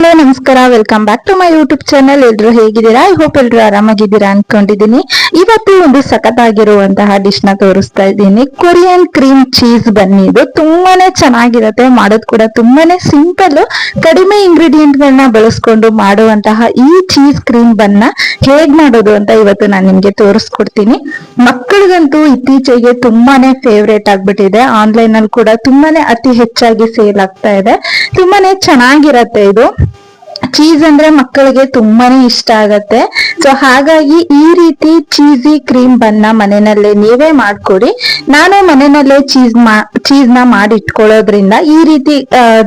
Learning ನಮಸ್ಕಾರ welcome back to my YouTube channel ಎಲ್ರು ಹೇಗಿದ್ದೀರಾ? ಐ ಹೋಪ್ ಎಲ್ರು ಆರಾಮಾಗಿದ್ದೀರಾ ಅನ್ಕೊಂಡಿದ್ದೀನಿ. ಇವತ್ತು ಒಂದು ಸಖತ್ತಾಗಿರುವಂತಹ ಡಿಶ್ನ ತೋರಿಸ್ತಾ ಇದ್ದೀನಿ. ಕೊರಿಯನ್ ಕ್ರೀಮ್ ಚೀಸ್ ಬನ್ನಿ. ಇದು ತುಂಬಾನೇ ಚೆನ್ನಾಗಿರುತ್ತೆ. ಮಾಡೋದು ಕೂಡ ತುಂಬಾನೇ ಸಿಂಪಲ್ ಕಡಿಮೆ ಇಂಗ್ರೀಡಿಯೆಂಟ್ ಗಳನ್ನ ಬಳಸ್ಕೊಂಡು ಮಾಡುವಂತಹ ಈ ಚೀಸ್ ಕ್ರೀಮ್ ಬನ್ನ ಹೇಗ್ ಮಾಡೋದು ಅಂತ ಇವತ್ತು ನಾನು ನಿಮ್ಗೆ ತೋರಿಸ್ಕೊಡ್ತೀನಿ. ಮಕ್ಕಳಿಗಂತೂ ಇತ್ತೀಚೆಗೆ ತುಂಬಾನೇ ಫೇವ್ರೇಟ್ ಆಗ್ಬಿಟ್ಟಿದೆ. ಆನ್ಲೈನ್ ಅಲ್ಲಿ ಕೂಡ ತುಂಬಾನೇ ಅತಿ ಹೆಚ್ಚಾಗಿ ಸೇಲ್ ಆಗ್ತಾ ಇದೆ. ತುಂಬಾನೇ ಚೆನ್ನಾಗಿರತ್ತೆ ಇದು. ಚೀಸ್ ಅಂದ್ರೆ ಮಕ್ಕಳಿಗೆ ತುಂಬಾನೇ ಇಷ್ಟ ಆಗತ್ತೆ. ಸೊ ಹಾಗಾಗಿ ಈ ರೀತಿ ಚೀಸಿ ಕ್ರೀಮ್ ಬನ್ನ ಮನೆಯಲ್ಲೇ ನೀವೇ ಮಾಡ್ಕೊಡಿ. ನಾನು ಮನೆಯಲ್ಲೇ ಚೀಸ್ ಮಾ ಚೀಸ್ನ ಮಾಡಿ ಇಟ್ಕೊಳ್ಳೋದ್ರಿಂದ ಈ ರೀತಿ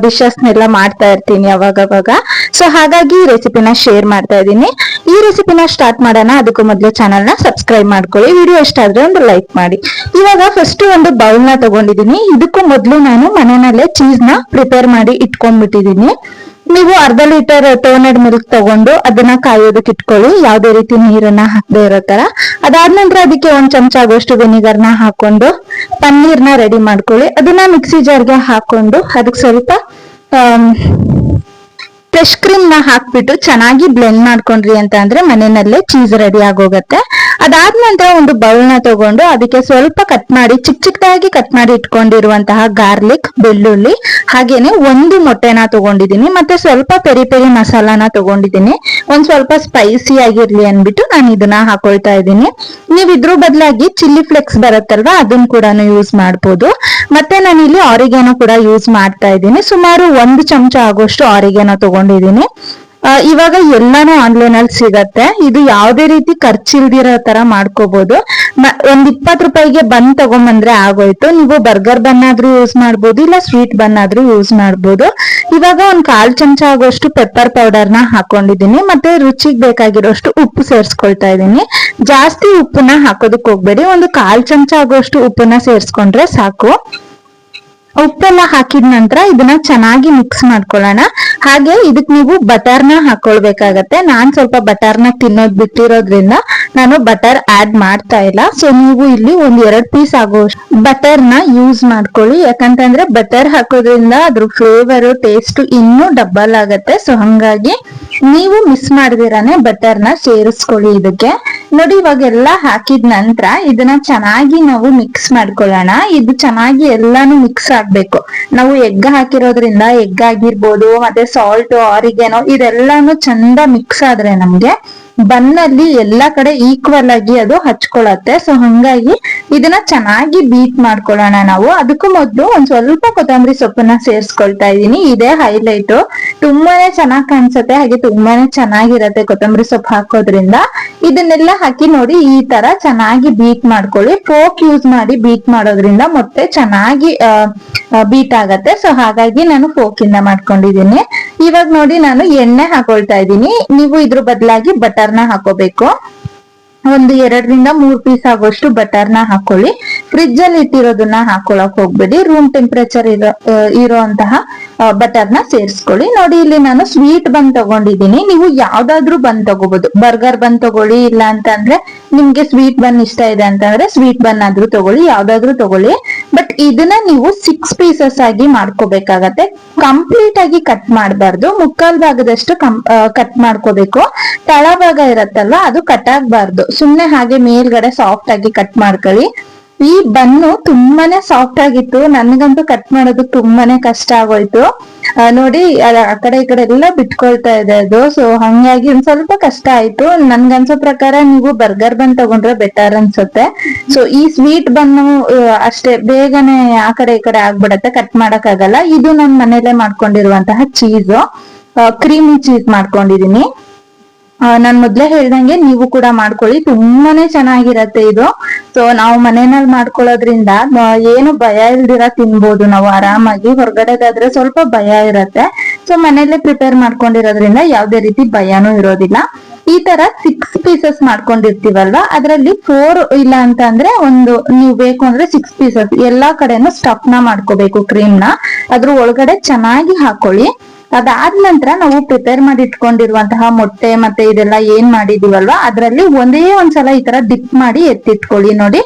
ಡಿಶಸ್ ನೆಲ್ಲ ಮಾಡ್ತಾ ಇರ್ತೀನಿ ಅವಾಗವಾಗ. ಸೊ ಹಾಗಾಗಿ ಈ ರೆಸಿಪಿನ ಶೇರ್ ಮಾಡ್ತಾ ಇದ್ದೀನಿ. ಈ ರೆಸಿಪಿನ ಸ್ಟಾರ್ಟ್ ಮಾಡೋಣ. ಅದಕ್ಕೂ ಮೊದಲು ಚಾನಲ್ನ ಸಬ್ಸ್ಕ್ರೈಬ್ ಮಾಡ್ಕೊಳ್ಳಿ. ವಿಡಿಯೋ ಇಷ್ಟ ಆದ್ರೆ ಒಂದು ಲೈಕ್ ಮಾಡಿ. ಇವಾಗ ಫಸ್ಟ್ ಒಂದು ಬೌಲ್ನ ತಗೊಂಡಿದ್ದೀನಿ. ಇದಕ್ಕೂ ಮೊದಲು ನಾನು ಮನೆಯಲ್ಲೇ ಚೀಸ್ನ ಪ್ರಿಪೇರ್ ಮಾಡಿ ಇಟ್ಕೊಂಡ್ಬಿಟ್ಟಿದೀನಿ ನೀವು ಅರ್ಧ ಲೀಟರ್ ಟೋನೆಡ್ ಮಿಲ್ಕ್ ತಗೊಂಡು ಅದನ್ನ ಕಾಯೋದಕ್ಕೆ ಇಟ್ಕೊಳ್ಳಿ. ಯಾವುದೇ ರೀತಿ ನೀರನ್ನ ಹಾಕದೆ ಇರೋ ತರ. ಅದಾದ ನಂತರ ಅದಕ್ಕೆ ಒಂದ್ ಚಮಚ ಆಗೋಷ್ಟು ವೆನಿಗರ್ನ ಹಾಕೊಂಡು ಪನ್ನೀರ್ನ ರೆಡಿ ಮಾಡ್ಕೊಳ್ಳಿ. ಅದನ್ನ ಮಿಕ್ಸಿ ಜಾರ್ಗೆ ಹಾಕೊಂಡು ಅದಕ್ಕೆ ಸ್ವಲ್ಪ ಫ್ರೆಶ್ ಕ್ರೀಮ್ನ ಹಾಕ್ಬಿಟ್ಟು ಚೆನ್ನಾಗಿ ಬ್ಲೆಂಡ್ ಮಾಡ್ಕೊಂಡ್ರಿ ಅಂತ ಅಂದ್ರೆ ಮನೆಯಲ್ಲೇ ಚೀಸ್ ರೆಡಿ ಆಗೋಗತ್ತೆ. ಅದಾದ ನಂತರ ಒಂದು ಬೌಲ್ನ ತಗೊಂಡು ಅದಕ್ಕೆ ಸ್ವಲ್ಪ ಕಟ್ ಮಾಡಿ ಚಿಕ್ಕ ಚಿಕ್ಕದಾಗಿ ಕಟ್ ಮಾಡಿ ಇಟ್ಕೊಂಡಿರುವಂತಹ ಗಾರ್ಲಿಕ್ ಬೆಳ್ಳುಳ್ಳಿ ಹಾಗೇನೆ ಒಂದು ಮೊಟ್ಟೆನ ತಗೊಂಡಿದ್ದೀನಿ, ಮತ್ತೆ ಸ್ವಲ್ಪ ಪೆರಿ ಪೆರಿ ಮಸಾಲಾನ ತಗೊಂಡಿದ್ದೀನಿ. ಒಂದ್ ಸ್ವಲ್ಪ ಸ್ಪೈಸಿ ಆಗಿರ್ಲಿ ಅನ್ಬಿಟ್ಟು ನಾನು ಇದನ್ನ ಹಾಕೊಳ್ತಾ ಇದ್ದೀನಿ. ನೀವ್ ಇದ್ರ ಬದಲಾಗಿ ಚಿಲ್ಲಿ ಫ್ಲೆಕ್ಸ್ ಬರುತ್ತಲ್ವಾ ಅದನ್ನ ಕೂಡ ಯೂಸ್ ಮಾಡ್ಬೋದು. ಮತ್ತೆ ನಾನು ಇಲ್ಲಿ ಆರಿಗೆನೋ ಕೂಡ ಯೂಸ್ ಮಾಡ್ತಾ ಇದ್ದೀನಿ. ಸುಮಾರು ಒಂದು ಚಮಚ ಆಗೋಷ್ಟು ಆರಿಗೆನೋ ತಗೊಂಡಿದ್ದೀನಿ. ಇವಾಗ ಎಲ್ಲಾನು ಆನ್ಲೈನ್ ಅಲ್ಲಿ ಸಿಗತ್ತೆ. ಇದು ಯಾವುದೇ ರೀತಿ ಖರ್ಚಿಲ್ದಿರೋ ತರ ಮಾಡ್ಕೋಬಹುದು ಒಂದ್ ಇಪ್ಪತ್ ರೂಪಾಯಿಗೆ ಬನ್ ತಗೊಂಬಂದ್ರೆ ಆಗೋಯ್ತು. ನೀವು ಬರ್ಗರ್ ಬನ್ ಆದ್ರೂ ಯೂಸ್ ಮಾಡ್ಬೋದು, ಇಲ್ಲ ಸ್ವೀಟ್ ಬನ್ ಆದ್ರೂ ಯೂಸ್ ಮಾಡ್ಬೋದು. ಇವಾಗ ಒಂದ್ ಕಾಲ್ ಚಮಚ ಆಗೋಷ್ಟು ಪೆಪ್ಪರ್ ಪೌಡರ್ನ ಹಾಕೊಂಡಿದೀನಿ ಮತ್ತೆ ರುಚಿಗೆ ಬೇಕಾಗಿರೋಷ್ಟು ಉಪ್ಪು ಸೇರಿಸ್ಕೊಳ್ತಾ ಇದೀನಿ ಜಾಸ್ತಿ ಉಪ್ಪನ್ನ ಹಾಕೋದಕ್ ಹೋಗ್ಬೇಡಿ. ಒಂದು ಕಾಲ್ ಚಮಚ ಆಗೋಷ್ಟು ಉಪ್ಪನ್ನ ಸೇರಿಸ್ಕೊಂಡ್ರೆ ಸಾಕು. ಉಪ್ಪೆಲ್ಲ ಹಾಕಿದ ನಂತರ ಇದನ್ನ ಚೆನ್ನಾಗಿ ಮಿಕ್ಸ್ ಮಾಡ್ಕೊಳ್ಳೋಣ. ಹಾಗೆ ಇದಕ್ ನೀವು ಬಟರ್ನ ಹಾಕೊಳ್ಬೇಕಾಗತ್ತೆ. ನಾನ್ ಸ್ವಲ್ಪ ಬಟರ್ನ ತಿನ್ನೋದ್ ಬಿಟ್ಟಿರೋದ್ರಿಂದ ನಾನು ಬಟರ್ ಆಡ್ ಮಾಡ್ತಾ ಇಲ್ಲ. ಸೊ ನೀವು ಇಲ್ಲಿ ಒಂದ್ ಎರಡ್ ಪೀಸ್ ಆಗೋ ಬಟರ್ನ ಯೂಸ್ ಮಾಡ್ಕೊಳ್ಳಿ. ಯಾಕಂತಂದ್ರೆ ಬಟರ್ ಹಾಕೋದ್ರಿಂದ ಅದ್ರ ಫ್ಲೇವರ್ ಟೇಸ್ಟ್ ಇನ್ನೂ ಡಬಲ್ ಆಗತ್ತೆ. ಸೊ ಹಂಗಾಗಿ ನೀವು ಮಿಸ್ ಮಾಡ್ದಿರಾನೆ ಬಟರ್ನ ಸೇರಿಸ್ಕೊಳ್ಳಿ ಇದಕ್ಕೆ. ನೋಡಿ ಇವಾಗ ಎಲ್ಲ ಹಾಕಿದ ನಂತರ ಇದನ್ನ ಚೆನ್ನಾಗಿ ನಾವು ಮಿಕ್ಸ್ ಮಾಡ್ಕೊಳ್ಳೋಣ. ಇದು ಚೆನ್ನಾಗಿ ಎಲ್ಲಾನು ಮಿಕ್ಸ್ ಆಗ್ಬೇಕು. ನಾವು ಎಗ್ ಹಾಕಿರೋದ್ರಿಂದ ಎಗ್ ಆಗಿರ್ಬೋದು, ಮತ್ತೆ ಸಾಲ್ಟ್ ಆರಿಗೆನೋ ಇದೆಲ್ಲಾನು ಚಂದ ಮಿಕ್ಸ್ ಆದ್ರೆ ನಮ್ಗೆ ಬನ್ನಲ್ಲಿ ಎಲ್ಲಾ ಕಡೆ ಈಕ್ವಲ್ ಆಗಿ ಅದು ಹಚ್ಕೊಳತ್ತೆ. ಸೊ ಹಂಗಾಗಿ ಇದನ್ನ ಚೆನ್ನಾಗಿ ಬೀಟ್ ಮಾಡ್ಕೊಳ್ಳೋಣ ನಾವು. ಅದಕ್ಕೂ ಮೊದ್ಲು ಒಂದ್ ಸ್ವಲ್ಪ ಕೊತ್ತಂಬರಿ ಸೊಪ್ಪನ್ನ ಸೇರ್ಸ್ಕೊಳ್ತಾ ಇದೀನಿ. ಇದೇ ಹೈಲೈಟ್ ತುಂಬಾನೇ ಚೆನ್ನಾಗ್ ಕಾಣಿಸುತ್ತೆ. ಹಾಗೆ ತುಂಬಾನೇ ಚೆನ್ನಾಗಿರತ್ತೆ ಕೊತ್ತಂಬರಿ ಸೊಪ್ಪು ಹಾಕೋದ್ರಿಂದ. ಇದನ್ನೆಲ್ಲ ಹಾಕಿ ನೋಡಿ ಈ ತರ ಚೆನ್ನಾಗಿ ಬೀಟ್ ಮಾಡ್ಕೊಳ್ಳಿ. ಫೋಕ್ ಯೂಸ್ ಮಾಡಿ ಬೀಟ್ ಮಾಡೋದ್ರಿಂದ ಮತ್ತೆ ಚೆನ್ನಾಗಿ ಬೀಟ್ ಆಗತ್ತೆ. ಸೊ ಹಾಗಾಗಿ ನಾನು ಫೋಕ್ ಇಂದ ಮಾಡ್ಕೊಂಡಿದ್ದೀನಿ. ಇವಾಗ ನೋಡಿ ನಾನು ಎಣ್ಣೆ ಹಾಕೊಳ್ತಾ ಇದ್ದೀನಿ. ನೀವು ಇದ್ರ ಬದಲಾಗಿ ಬಟರ್ನ ಹಾಕೋಬೇಕು. ಒಂದು ಎರಡರಿಂದ ಮೂರ್ ಪೀಸ್ ಆಗೋಷ್ಟು ಬಟರ್ನ ಹಾಕೊಳ್ಳಿ. ಫ್ರಿಜ್ ಅಲ್ಲಿ ಇಟ್ಟಿರೋದನ್ನ ಹಾಕೊಳಕ್ ಹೋಗ್ಬೇಡಿ. ರೂಮ್ ಟೆಂಪರೇಚರ್ ಇರೋ ಇರೋಂತಹ ಬಟರ್ನ ಸೇರಿಸ್ಕೊಳ್ಳಿ. ನೋಡಿ ಇಲ್ಲಿ ನಾನು ಸ್ವೀಟ್ ಬನ್ ತಗೊಂಡಿದ್ದೀನಿ. ನೀವು ಯಾವ್ದಾದ್ರು ಬನ್ ತಗೋಬಹುದು ಬರ್ಗರ್ ಬನ್ ತಗೊಳ್ಳಿ ಇಲ್ಲ ಅಂತ ಅಂದ್ರೆ ನಿಮ್ಗೆ ಸ್ವೀಟ್ ಬನ್ ಇಷ್ಟ ಇದೆ ಅಂತಂದ್ರೆ ಸ್ವೀಟ್ ಬನ್ ಆದ್ರೂ ತಗೊಳ್ಳಿ, ಯಾವ್ದಾದ್ರು ತಗೊಳ್ಳಿ. ಬಟ್ ಇದನ್ನ ನೀವು ಸಿಕ್ಸ್ ಪೀಸಸ್ ಆಗಿ ಮಾಡ್ಕೋಬೇಕಾಗತ್ತೆ. ಕಂಪ್ಲೀಟ್ ಆಗಿ ಕಟ್ ಮಾಡಬಾರ್ದು. ಮುಕ್ಕಾಲ್ ಭಾಗದಷ್ಟು ಕಟ್ ಮಾಡ್ಕೋಬೇಕು. ತಳಭಾಗ ಇರತ್ತಲ್ಲ ಅದು ಕಟ್ ಆಗ್ಬಾರ್ದು. ಸುಮ್ನೆ ಹಾಗೆ ಮೇಲ್ಗಡೆ ಸಾಫ್ಟ್ ಆಗಿ ಕಟ್ ಮಾಡ್ಕೊಳ್ಳಿ. ಈ ಬನ್ನು ತುಂಬಾನೇ ಸಾಫ್ಟ್ ಆಗಿತ್ತು. ನನ್ಗಂತೂ ಕಟ್ ಮಾಡೋದು ತುಂಬಾನೇ ಕಷ್ಟ ಆಗೋಯ್ತು. ನೋಡಿ ಆ ಕಡೆ ಈ ಕಡೆ ಎಲ್ಲ ಬಿಟ್ಕೊಳ್ತಾ ಇದೆ ಅದು. ಸೊ ಹಂಗಾಗಿ ಒಂದ್ ಸ್ವಲ್ಪ ಕಷ್ಟ ಆಯ್ತು. ನನ್ಗನ್ಸೋ ಪ್ರಕಾರ ನೀವು ಬರ್ಗರ್ ಬನ್ ತಗೊಂಡ್ರೆ ಬೆಟರ್ ಅನ್ಸುತ್ತೆ. ಸೊ ಈ ಸ್ವೀಟ್ ಬನ್ನು ಅಷ್ಟೇ ಬೇಗನೆ ಆ ಕಡೆ ಈ ಕಡೆ ಆಗ್ಬಿಡತ್ತೆ. ಕಟ್ ಮಾಡಕ್ ಆಗಲ್ಲ ಇದು ನನ್ ಮನೇಲೆ ಮಾಡ್ಕೊಂಡಿರುವಂತಹ ಚೀಸ್ ಕ್ರೀಮಿ ಚೀಸ್ ಮಾಡ್ಕೊಂಡಿದೀನಿ. ನಾನ್ ಮೊದ್ಲೇ ಹೇಳ್ದಂಗೆ ನೀವು ಕೂಡ ಮಾಡ್ಕೊಳ್ಳಿ. ತುಂಬಾನೇ ಚೆನ್ನಾಗಿರತ್ತೆ ಇದು. ಸೊ ನಾವು ಮನೆಯಲ್ಲಿ ಮಾಡ್ಕೊಳ್ಳೋದ್ರಿಂದ ಏನು ಭಯ ಇಲ್ದಿರ ತಿನ್ಬೋದು. ನಾವು ಆರಾಮಾಗಿ ಹೊರಗಡೆದಾದ್ರೆ ಸ್ವಲ್ಪ ಭಯ ಇರತ್ತೆ. ಸೊ ಮನೆಯಲ್ಲೇ ಪ್ರಿಪೇರ್ ಮಾಡ್ಕೊಂಡಿರೋದ್ರಿಂದ ಯಾವ್ದೇ ರೀತಿ ಭಯನೂ ಇರೋದಿಲ್ಲ. ಈ ತರ ಸಿಕ್ಸ್ ಪೀಸಸ್ ಮಾಡ್ಕೊಂಡಿರ್ತೀವಲ್ವಾ? ಅದ್ರಲ್ಲಿ ಫೋರ್ ಇಲ್ಲ ಅಂತ ಅಂದ್ರೆ ಒಂದು, ನೀವು ಬೇಕು ಅಂದ್ರೆ ಸಿಕ್ಸ್ ಪೀಸಸ್ ಎಲ್ಲಾ ಕಡೆನೂ ಸ್ಟಫ್ನ ಮಾಡ್ಕೋಬೇಕು ಕ್ರೀಮ್ನ. ಅದ್ರ ಒಳಗಡೆ ಚೆನ್ನಾಗಿ ಹಾಕೊಳ್ಳಿ. ಅದಾದ ನಂತರ ನಾವು ಪ್ರಿಪೇರ್ ಮಾಡಿ ಇಟ್ಕೊಂಡಿರುವಂತಹ ಮೊಟ್ಟೆ ಮತ್ತೆ ಇದೆಲ್ಲ ಏನ್ ಮಾಡಿದೀವಲ್ವಾ? ಅದ್ರಲ್ಲಿ ಒಂದೇ ಒಂದ್ಸಲ ಈ ತರ ಡಿಪ್ ಮಾಡಿ ಎತ್ತಿಟ್ಕೊಳ್ಳಿ ನೋಡಿ.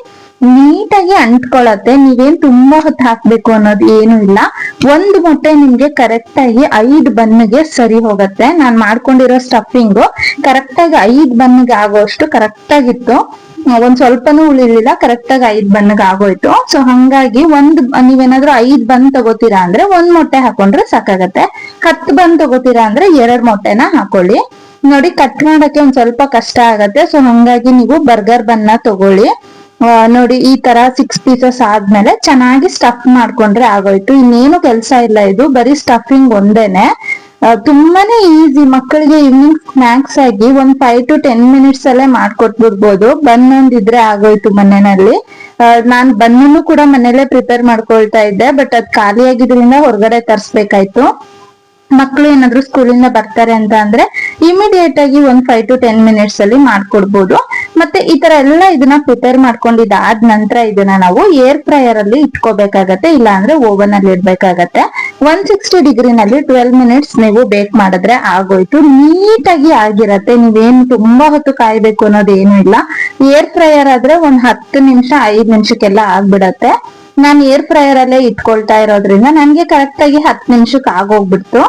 ನೀಟಾಗಿ ಅಂಟ್ಕೊಳತ್ತೆ. ನೀವೇನ್ ತುಂಬಾ ಹೊತ್ತು ಹಾಕ್ಬೇಕು ಅನ್ನೋದು ಏನು ಇಲ್ಲ. ಒಂದ್ ಮೊಟ್ಟೆ ನಿಮ್ಗೆ ಕರೆಕ್ಟ್ ಆಗಿ ಐದ್ ಬನ್ನಿಗೆ ಸರಿ ಹೋಗತ್ತೆ. ನಾನ್ ಮಾಡ್ಕೊಂಡಿರೋ ಸ್ಟಫಿಂಗು ಕರೆಕ್ಟ್ ಆಗಿ ಐದ್ ಬನ್ನಿಗೆ ಆಗೋಷ್ಟು ಕರೆಕ್ಟ್ ಆಗಿತ್ತು. ಒಂದ್ ಸ್ವಲ್ಪನೂ ಉಳಿಲಿಲ್ಲ. ಕರೆಕ್ಟ್ ಆಗಿ ಐದ್ ಬಣ್ಣಗ್ ಆಗೋಯ್ತು. ಸೊ ಹಂಗಾಗಿ ಒಂದ್ ನೀವೇನಾದ್ರೂ ಐದ್ ಬಂದ್ ತಗೋತೀರಾ ಅಂದ್ರೆ ಒಂದ್ ಮೊಟ್ಟೆ ಹಾಕೊಂಡ್ರೆ ಸಾಕಾಗತ್ತೆ. ಹತ್ ಬಂದ್ ತಗೋತೀರಾ ಅಂದ್ರೆ ಎರಡ್ ಮೊಟ್ಟೆನ ಹಾಕೊಳ್ಳಿ. ನೋಡಿ, ಕಟ್ ಮಾಡಕ್ಕೆ ಒಂದ್ ಸ್ವಲ್ಪ ಕಷ್ಟ ಆಗತ್ತೆ. ಸೊ ಹಂಗಾಗಿ ನೀವು ಬರ್ಗರ್ ಬನ್ನ ತಗೊಳ್ಳಿ. ನೋಡಿ, ಈ ತರ ಸಿಕ್ಸ್ ಪೀಸಸ್ ಆದ್ಮೇಲೆ ಚೆನ್ನಾಗಿ ಸ್ಟಫ್ ಮಾಡ್ಕೊಂಡ್ರೆ ಆಗೋಯ್ತು. ಇನ್ನೇನು ಕೆಲ್ಸ ಇಲ್ಲ ಇದು. ಬರೀ ಸ್ಟಫಿಂಗ್ ಒಂದೇನೆ. ತುಂಬಾನೇ ಈಸಿ ಮಕ್ಕಳಿಗೆ ಈವ್ನಿಂಗ್ ಸ್ನಾಕ್ಸ್ ಆಗಿ ಒಂದ್ ಫೈವ್ ಟು ಟೆನ್ ಮಿನಿಟ್ಸ್ ಅಲ್ಲೇ ಮಾಡ್ಕೊಟ್ಬಿಡ್ಬೋದು. ಬನ್ ಒಂದಿದ್ರೆ ಆಗೋಯ್ತು ಮನೆಯಲ್ಲಿ. ನಾನ್ ಬನ್ನನ್ನು ಕೂಡ ಮನೇಲೆ ಪ್ರಿಪೇರ್ ಮಾಡ್ಕೊಳ್ತಾ ಇದ್ದೆ ಬಟ್ ಅದ್ ಖಾಲಿ ಆಗಿದ್ರಿಂದ ಹೊರಗಡೆ ತರ್ಸ್ಬೇಕಾಯ್ತು. ಮಕ್ಕಳು ಏನಾದ್ರು ಸ್ಕೂಲಿಂದ ಬರ್ತಾರೆ ಅಂತ ಅಂದ್ರೆ ಇಮಿಡಿಯೇಟ್ ಆಗಿ ಒಂದ್ ಫೈವ್ ಟು ಟೆನ್ ಮಿನಿಟ್ಸ್ ಅಲ್ಲಿ ಮಾಡ್ಕೊಡ್ಬೋದು. ಮತ್ತೆ ಈ ತರ ಎಲ್ಲ ಇದನ್ನ ಪ್ರಿಪೇರ್ ಮಾಡ್ಕೊಂಡಿದ್ದಾದ ನಂತರ ಇದನ್ನ ನಾವು ಏರ್ ಫ್ರೈಯರ್ ಅಲ್ಲಿ ಇಟ್ಕೋಬೇಕಾಗತ್ತೆ ಇಲ್ಲ ಅಂದ್ರೆ ಓವನ್ ಅಲ್ಲಿ ಇಡ್ಬೇಕಾಗತ್ತೆ. ಒನ್ ಸಿಕ್ಸ್ಟಿ ಡಿಗ್ರಿನಲ್ಲಿ ಟ್ವೆಲ್ ಮಿನಿಟ್ಸ್ ನೀವು ಬೇಕ್ ಮಾಡಿದ್ರೆ ಆಗೋಯ್ತು. ನೀಟಾಗಿ ಆಗಿರತ್ತೆ. ನೀವೇನು ತುಂಬಾ ಹೊತ್ತು ಕಾಯ್ಬೇಕು ಅನ್ನೋದು ಏನು ಇಲ್ಲ. ಏರ್ ಫ್ರೈಯರ್ ಆದ್ರೆ ಒಂದ್ ಹತ್ತು ನಿಮಿಷ, ಐದ್ ನಿಮಿಷಕ್ಕೆಲ್ಲ ಆಗ್ಬಿಡತ್ತೆ. ನಾನು ಏರ್ ಫ್ರೈಯರ್ ಅಲ್ಲೇ ಇಟ್ಕೊಳ್ತಾ ಇರೋದ್ರಿಂದ ನನ್ಗೆ ಕರೆಕ್ಟ್ ಆಗಿ ಹತ್ತು ನಿಮಿಷಕ್ಕೆ ಆಗೋಗ್ಬಿಡ್ತು.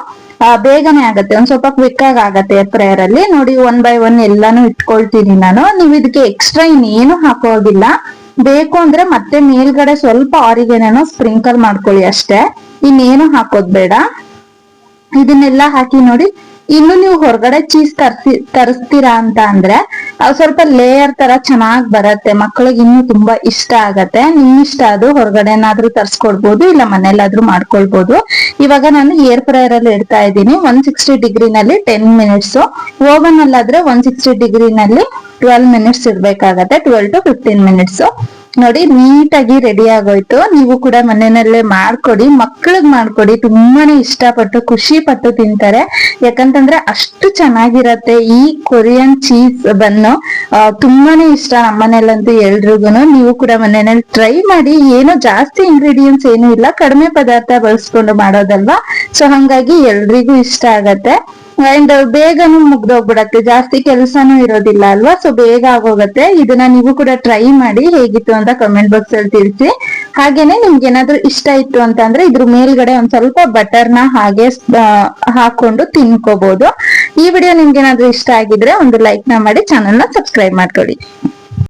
ಬೇಗನೆ ಆಗತ್ತೆ. ಒಂದ್ ಸ್ವಲ್ಪ ಕ್ವಿಕ್ ಆಗಿ ಆಗತ್ತೆ ಏರ್ ಫ್ರೈಯರ್ ಅಲ್ಲಿ. ನೋಡಿ ಒನ್ ಬೈ ಒನ್ ಎಲ್ಲಾನು ಇಟ್ಕೊಳ್ತೀನಿ ನಾನು. ನೀವು ಇದಕ್ಕೆ ಎಕ್ಸ್ಟ್ರಾ ಇನ್ನೇನು ಹಾಕೋದಿಲ್ಲ ಬೇಕು ಅಂದ್ರೆ ಮತ್ತೆ ಮೇಲ್ಗಡೆ ಸ್ವಲ್ಪ ಆರಿಗೆನೇನೋ ಸ್ಪ್ರಿಂಕಲ್ ಮಾಡ್ಕೊಳ್ಳಿ ಅಷ್ಟೇ. ಇನ್ನೇನು ಹಾಕೋದ್ ಬೇಡ. ಇದನ್ನೆಲ್ಲ ಹಾಕಿ ನೋಡಿ, ಇನ್ನು ನೀವು ಹೊರಗಡೆ ಚೀಸ್ ತರ್ಸಿ, ತರಿಸ್ತೀರಾ ಅಂತ ಅಂದ್ರೆ, ಅದು ಸ್ವಲ್ಪ ಲೇಯರ್ ತರ ಚೆನ್ನಾಗ್ ಬರತ್ತೆ. ಮಕ್ಕಳಿಗೆ ಇನ್ನು ತುಂಬಾ ಇಷ್ಟ ಆಗತ್ತೆ. ನಿಮ್ ಇಷ್ಟ ಅದು. ಹೊರಗಡೆನಾದ್ರೂ ತರ್ಸ್ಕೊಡ್ಬೋದು ಇಲ್ಲ ಮನೇಲಾದ್ರೂ ಮಾಡ್ಕೊಳ್ಬೋದು. ಇವಾಗ ನಾನು ಏರ್ ಫ್ರೈಯರ್ ಅಲ್ಲಿ ಇಡ್ತಾ ಇದ್ದೀನಿ. ಒನ್ ಸಿಕ್ಸ್ಟಿ ಡಿಗ್ರಿನಲ್ಲಿ ಟೆನ್ ಮಿನಿಟ್ಸ್ ಓವನ್ ಅಲ್ಲಾದ್ರೆ ಒನ್ ಸಿಕ್ಸ್ಟಿ ಡಿಗ್ರಿನಲ್ಲಿ ಟ್ವೆಲ್ ಮಿನಿಟ್ಸ್ ಇಡ್ಬೇಕಾಗತ್ತೆ. ಟ್ವೆಲ್ ಟು ಫಿಫ್ಟೀನ್ ಮಿನಿಟ್ಸ್ ನೋಡಿ, ನೀಟಾಗಿ ರೆಡಿ ಆಗೋಯ್ತು. ನೀವು ಕೂಡ ಮನೆಯಲ್ಲೇ ಮಾಡ್ಕೊಡಿ ಮಕ್ಕಳಿಗೆ ಮಾಡ್ಕೊಡಿ. ತುಂಬಾನೇ ಇಷ್ಟಪಟ್ಟು ಖುಷಿ ಪಟ್ಟು ತಿಂತಾರೆ. ಯಾಕಂತಂದ್ರೆ ಅಷ್ಟು ಚೆನ್ನಾಗಿರತ್ತೆ ಈ ಕೊರಿಯನ್ ಚೀಸ್ ಬನ್ನು. ತುಂಬಾನೇ ಇಷ್ಟ ನಮ್ಮನೇಲಂತೂ ಎಲ್ರಿಗೂ ನೀವು ಕೂಡ ಮನೆಯಲ್ಲಿ ಟ್ರೈ ಮಾಡಿ. ಏನು ಜಾಸ್ತಿ ಇಂಗ್ರೀಡಿಯೆಂಟ್ಸ್ ಏನು ಇಲ್ಲ. ಕಡಿಮೆ ಪದಾರ್ಥ ಬಳಸ್ಕೊಂಡು ಮಾಡೋದಲ್ವಾ? ಸೊ ಹಂಗಾಗಿ ಎಲ್ರಿಗೂ ಇಷ್ಟ ಆಗತ್ತೆ. ಅಂಡ್ ಬೇಗನು ಮುಗ್ದೋಗ್ಬಿಡತ್ತೆ. ಜಾಸ್ತಿ ಕೆಲಸನೂ ಇರೋದಿಲ್ಲ ಅಲ್ವಾ? ಸೊ ಬೇಗ ಆಗೋಗತ್ತೆ. ಇದನ್ನ ನೀವು ಕೂಡ ಟ್ರೈ ಮಾಡಿ ಹೇಗಿತ್ತು ಅಂತ ಕಮೆಂಟ್ ಬಾಕ್ಸ್ ಅಲ್ಲಿ ತಿಳಿಸಿ. ಹಾಗೇನೆ ನಿಮ್ಗೆ ಏನಾದ್ರೂ ಇಷ್ಟ ಇತ್ತು ಅಂತ ಅಂದ್ರೆ ಇದ್ರ ಮೇಲ್ಗಡೆ ಒಂದ್ ಸ್ವಲ್ಪ ಬಟರ್ನ ಹಾಗೆ ಹಾಕೊಂಡು ತಿನ್ಕೋಬಹುದು ಈ ವಿಡಿಯೋ ನಿಮ್ಗೆ ಏನಾದ್ರೂ ಇಷ್ಟ ಆಗಿದ್ರೆ ಒಂದು ಲೈಕ್ನ ಮಾಡಿ ಚಾನೆಲ್ನ ಸಬ್ಸ್ಕ್ರೈಬ್ ಮಾಡ್ಕೊಳ್ಳಿ.